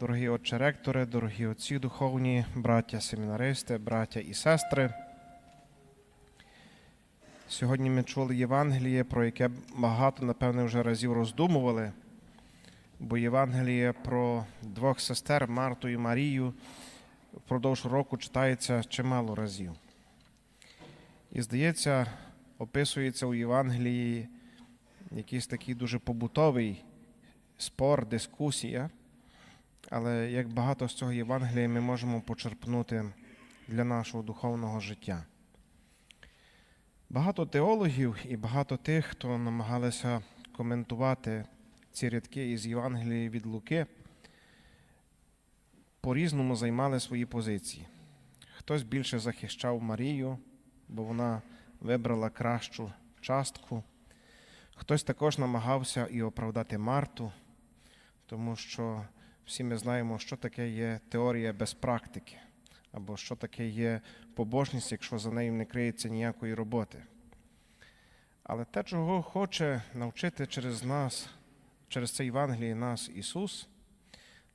Дорогі отче ректори, дорогі отці духовні, браття семінаристи, браття і сестри. Сьогодні ми чули Євангеліє, про яке багато, напевне, вже разів роздумували, бо Євангеліє про двох сестер Марту і Марію впродовж року читається чимало разів. І, здається, описується у Євангелії якийсь такий дуже побутовий спор, дискусія. Але як багато з цього Євангелія ми можемо почерпнути для нашого духовного життя. Багато теологів і багато тих, хто намагалися коментувати ці рядки із Євангелії від Луки, по-різному займали свої позиції. Хтось більше захищав Марію, бо вона вибрала кращу частку. Хтось також намагався і оправдати Марту, тому що всі ми знаємо, що таке є теорія без практики, або що таке є побожність, якщо за нею не криється ніякої роботи. Але те, чого хоче навчити через нас, через це Євангеліє нас Ісус,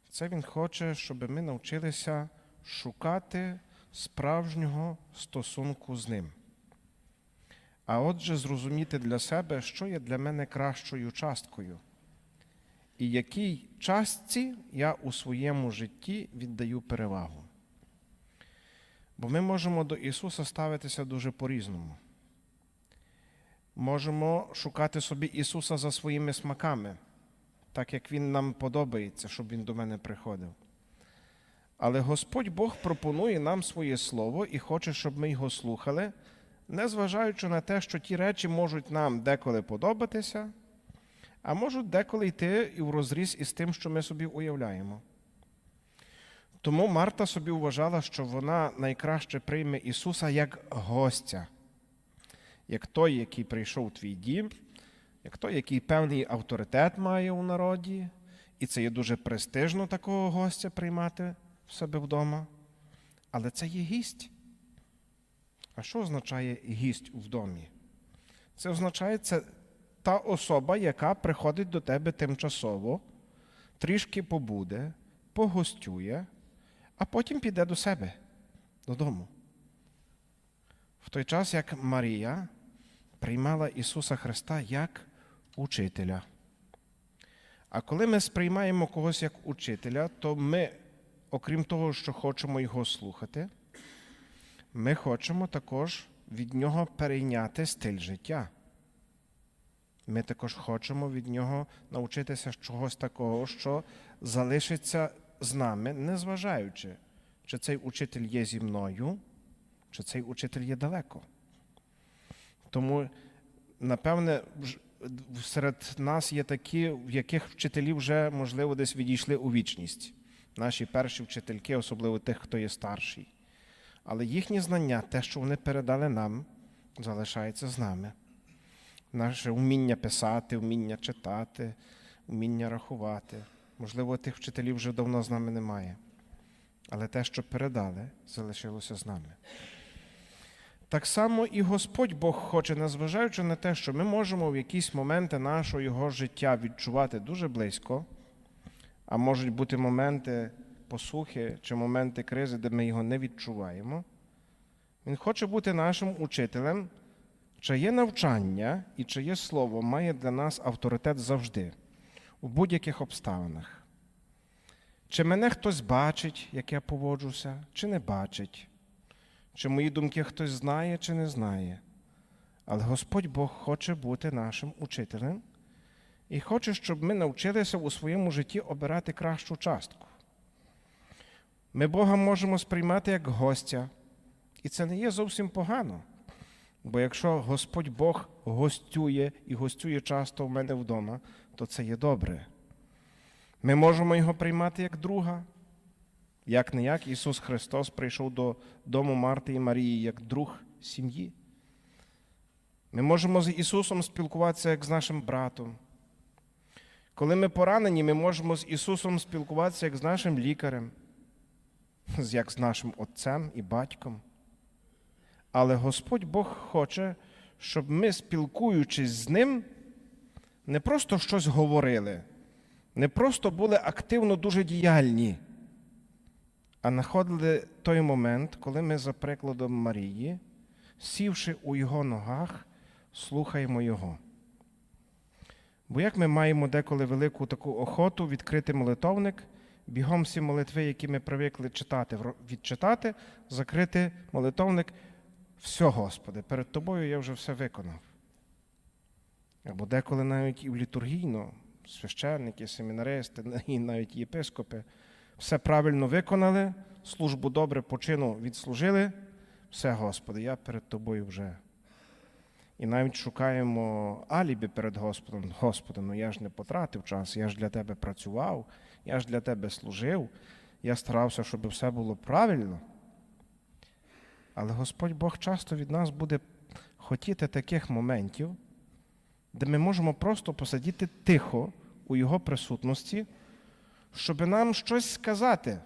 це Він хоче, щоб ми навчилися шукати справжнього стосунку з Ним. А отже, зрозуміти для себе, що є для мене кращою часткою і якій частці я у своєму житті віддаю перевагу. Бо ми можемо до Ісуса ставитися дуже по-різному. Можемо шукати собі Ісуса за своїми смаками, так як Він нам подобається, щоб Він до мене приходив. Але Господь Бог пропонує нам своє Слово і хоче, щоб ми його слухали, незважаючи на те, що ті речі можуть нам деколи подобатися а можуть деколи йти і в розріз із тим, що ми собі уявляємо. Тому Марта собі вважала, що вона найкраще прийме Ісуса як гостя, як той, який прийшов у твій дім, як той, який певний авторитет має у народі, і це є дуже престижно такого гостя приймати в себе вдома. Але це є гість. А що означає гість в домі? Це означає, це та особа, яка приходить до тебе тимчасово, трішки побуде, погостює, а потім піде до себе додому. В той час, як Марія приймала Ісуса Христа як учителя. А коли ми сприймаємо когось як учителя, то ми, окрім того, що хочемо Його слухати, ми хочемо також від Нього перейняти стиль життя. Ми також хочемо від нього навчитися чогось такого, що залишиться з нами, незважаючи, чи цей учитель є зі мною, чи цей учитель є далеко. Тому, напевне, серед нас є такі, в яких вчителі вже, можливо, десь відійшли у вічність. Наші перші вчительки, особливо тих, хто є старший. Але їхні знання, те, що вони передали нам, залишається з нами наше вміння писати, вміння читати, вміння рахувати. Можливо, тих вчителів вже давно з нами немає. Але те, що передали, залишилося з нами. Так само і Господь Бог хоче, незважаючи на те, що ми можемо в якісь моменти нашого Його життя відчувати дуже близько, а можуть бути моменти посухи чи моменти кризи, де ми його не відчуваємо. Він хоче бути нашим учителем. Чиє навчання і чиє слово має для нас авторитет завжди, у будь-яких обставинах? Чи мене хтось бачить, як я поводжуся, чи не бачить? Чи мої думки хтось знає, чи не знає? Але Господь Бог хоче бути нашим учителем і хоче, щоб ми навчилися у своєму житті обирати кращу частку. Ми Бога можемо сприймати як гостя, і це не є зовсім погано. Бо якщо Господь Бог гостює і гостює часто в мене вдома, то це є добре. Ми можемо його приймати як друга. Як не як Ісус Христос прийшов до дому Марти і Марії як друг сім'ї. Ми можемо з Ісусом спілкуватися як з нашим братом. Коли ми поранені, ми можемо з Ісусом спілкуватися як з нашим лікарем, як з нашим Отцем і батьком. Але Господь Бог хоче, щоб ми, спілкуючись з Ним, не просто щось говорили, не просто були активно дуже діяльні, а знаходили той момент, коли ми, за прикладом Марії, сівши у його ногах, слухаємо Його. Бо як ми маємо деколи велику таку охоту відкрити молитовник, бігом всі молитви, які ми привикли читати, відчитати, закрити молитовник, все, Господи, перед Тобою я вже все виконав. Або деколи навіть і в літургійно, священники, семінаристи, і навіть єпископи, все правильно виконали, службу добре по чину відслужили, все, Господи, я перед Тобою вже. І навіть шукаємо алібі перед Господом. Господи, ну я ж не потратив час, я ж для Тебе працював, я ж для Тебе служив, я старався, щоб все було правильно. Але Господь Бог часто від нас буде хотіти таких моментів, де ми можемо просто посидіти тихо у Його присутності, щоб нам щось сказати.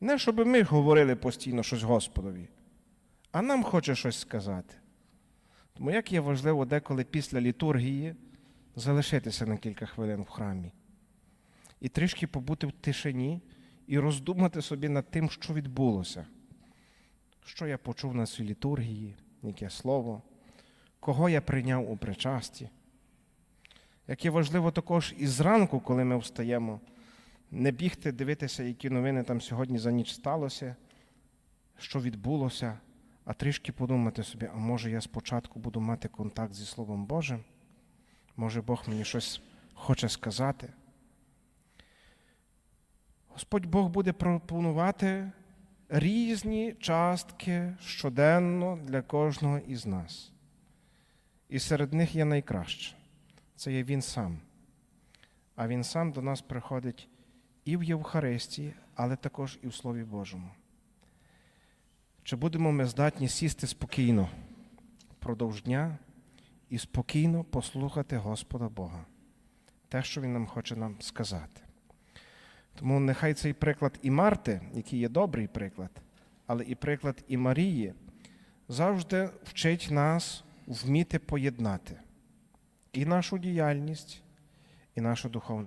Не щоб ми говорили постійно щось Господові, а нам хоче щось сказати. Тому як є важливо деколи після літургії залишитися на кілька хвилин в храмі і трішки побути в тишині і роздумати собі над тим, що відбулося, що я почув на цій літургії, яке слово, кого я прийняв у причасті. Як є важливо також і зранку, коли ми встаємо, не бігти дивитися, які новини там сьогодні за ніч сталося, що відбулося, а трішки подумати собі, а може я спочатку буду мати контакт зі Словом Божим? Може Бог мені щось хоче сказати? Господь Бог буде пропонувати різні частки щоденно для кожного із нас. І серед них є найкраще. Це є Він сам. А Він сам до нас приходить і в Євхаристії, але також і в Слові Божому. Чи будемо ми здатні сісти спокійно впродовж дня і спокійно послухати Господа Бога, те, що Він нам хоче нам сказати. Тому нехай цей приклад і Марти, який є добрий приклад, але і приклад і Марії, завжди вчить нас вміти поєднати і нашу діяльність, і нашу духовну.